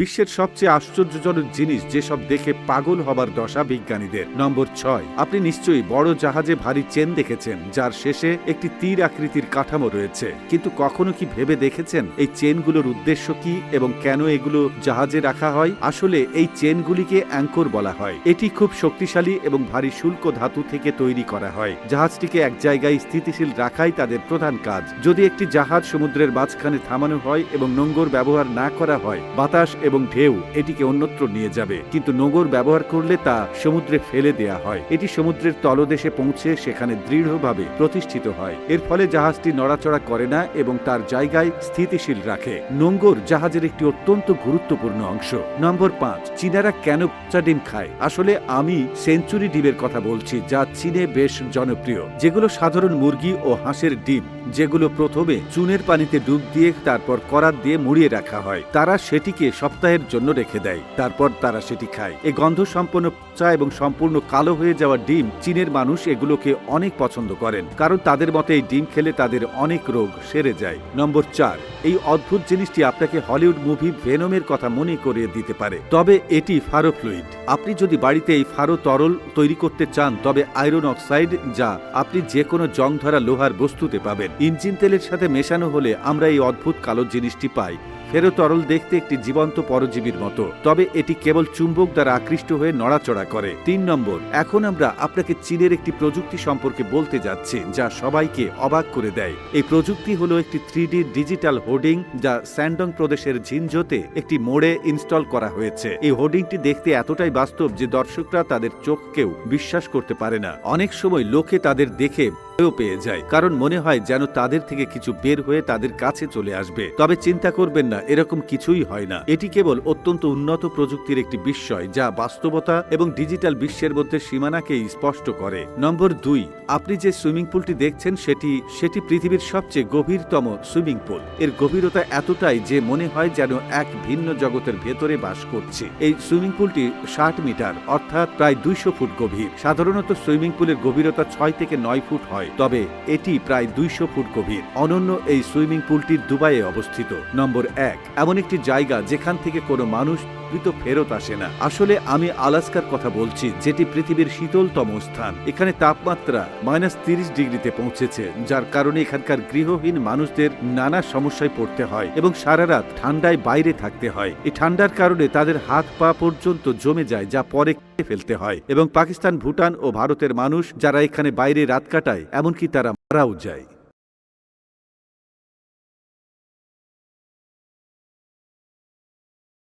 বিশ্বের সবচেয়ে আশ্চর্যজনক জিনিস যেসব দেখে পাগল হবার দশা বিজ্ঞানীদের। নম্বর ছয়, আপনি নিশ্চয়ই বড় জাহাজে ভারী চেন দেখেছেন, যার শেষে একটি তীর আকৃতির কাঠামো রয়েছে। কিন্তু কখনো কি ভেবে দেখেছেন এই চেনগুলোর উদ্দেশ্য কি এবং কেন এগুলো জাহাজে রাখা হয়? আসলে এই চেনগুলিকে অ্যাঙ্কর বলা হয়। এটি খুব শক্তিশালী এবং ভারী শুল্ক ধাতু থেকে তৈরি করা হয়। জাহাজটিকে এক জায়গায় স্থিতিশীল রাখাই তাদের প্রধান কাজ। যদি একটি জাহাজ সমুদ্রের মাঝখানে থামানো হয় এবং নোঙ্গর ব্যবহার না করা হয়, বাতাস এবং ঢেউ এটিকে অন্যত্র নিয়ে যাবে। কিন্তু নোঙ্গর ব্যবহার করলে তা সমুদ্রে ফেলে দেয়া হয়। এটি সমুদ্রের তলদেশে পৌঁছে সেখানে দৃঢ়ভাবে প্রতিষ্ঠিত হয়। এর ফলে জাহাজটি নড়াচড়া করে না এবং তার জায়গায় স্থিতিশীল রাখে। নোঙ্গর জাহাজের একটি অত্যন্ত গুরুত্বপূর্ণ অংশ। নম্বর পাঁচ, চীনারা কেন পচা ডিম খায়? আসলে আমি সেঞ্চুরি ডিমের কথা বলছি, যা চীনে বেশ জনপ্রিয়। যেগুলো সাধারণ মুরগি ও হাঁসের ডিম, যেগুলো প্রথমে চুনের পানিতে ডুব দিয়ে তারপর করাত দিয়ে মুড়িয়ে রাখা হয়। তারা সেটিকে সপ্তাহের জন্য রেখে দেয়। তারপর তারা সেটি খায়। এই গন্ধ সম্পন্ন চা এবং সম্পূর্ণ কালো হয়ে যাওয়া ডিম চীনের মানুষ এগুলোকে অনেক পছন্দ করেন। কারণ তাদের মতে এই ডিম খেলে তাদের অনেক রোগ সেরে যায়। নম্বর চার, এই অদ্ভুত জিনিসটি আপনাকে হলিউড মুভি ভেনমের কথা মনে করিয়ে দিতে পারে। তবে এটি ফারো ফ্লুইড। আপনি যদি বাড়িতে এই ফারো তরল তৈরি করতে চান, তবে আয়রন অক্সাইড যা আপনি যে কোনো জং ধরা লোহার বস্তুতে পাবেন। ইঞ্জিন তেলের সাথে মেশানো হলে আমরা এই অদ্ভুত কালো জিনিসটি পাই। ফেরো তরল দেখতে একটি জীবন্ত পরজীবীর মতো। তবে এটি কেবল চুম্বক দ্বারা আকৃষ্ট হয়ে নড়াচড়া করে। তিন নম্বর, এখন আমরা আপনাকে চীনের একটি প্রযুক্তি সম্পর্কে বলতে যাচ্ছি, যা সবাইকে অবাক করে দেয়। এই প্রযুক্তি হলো একটি থ্রি ডিজিটাল হোর্ডিং, যা স্যান্ডং প্রদেশের ঝিনঝোতে একটি মোড়ে ইনস্টল করা হয়েছে। এই হোর্ডিংটি দেখতে এতটাই বাস্তব যে দর্শকরা তাদের চোখকেও বিশ্বাস করতে পারে না। অনেক সময় লোকে তাদের দেখে ভয়ও পেয়ে যায়। কারণ মনে হয় যেন তাদের থেকে কিছু বের হয়ে তাদের কাছে চলে আসবে। তবে চিন্তা করবেন না, এরকম কিছুই হয় না। এটি কেবল অত্যন্ত উন্নত প্রযুক্তির একটি বিস্ময়, যা বাস্তবতা এবং ডিজিটাল বিশ্বের মধ্যে সীমানাকে স্পষ্ট করে। নম্বর দুই, আপনি যে সুইমিং পুলটি দেখছেন, সেটি সেটি পৃথিবীর সবচেয়ে গভীরতম সুইমিং পুল। এর গভীরতা এতটাই যে মনে হয় যেন এক ভিন্ন জগতের ভেতরে বাস করছে। এই সুইমিং পুলটি ষাট মিটার, অর্থাৎ প্রায় দুইশো ফুট গভীর। সাধারণত সুইমিং পুলের গভীরতা ছয় থেকে নয় ফুট হয়। তবে এটি প্রায় দুইশো ফুট গভীর। অনন্য এই সুইমিং পুলটি দুবাইয়ে অবস্থিত। নম্বর এক, এমন একটি জায়গা যেখান থেকে কোনো মানুষ জীবিত ফেরত আসে না। আসলে আমি আলাস্কার কথা বলছি, যেটি পৃথিবীর শীতলতম স্থান। এখানে তাপমাত্রা মাইনাস তিরিশ ডিগ্রিতে পৌঁছেছে, যার কারণে এখানকার গৃহহীন মানুষদের নানা সমস্যায় পড়তে হয় এবং সারা রাত ঠান্ডায় বাইরে থাকতে হয়। এই ঠান্ডার কারণে তাদের হাত পা পর্যন্ত জমে যায়, যা পরে ফেলতে হয় এবং পাকিস্তান, ভুটান ও ভারতের মানুষ যারা এখানে বাইরে রাত কাটায়, এমনকি তারা মারাও যায়।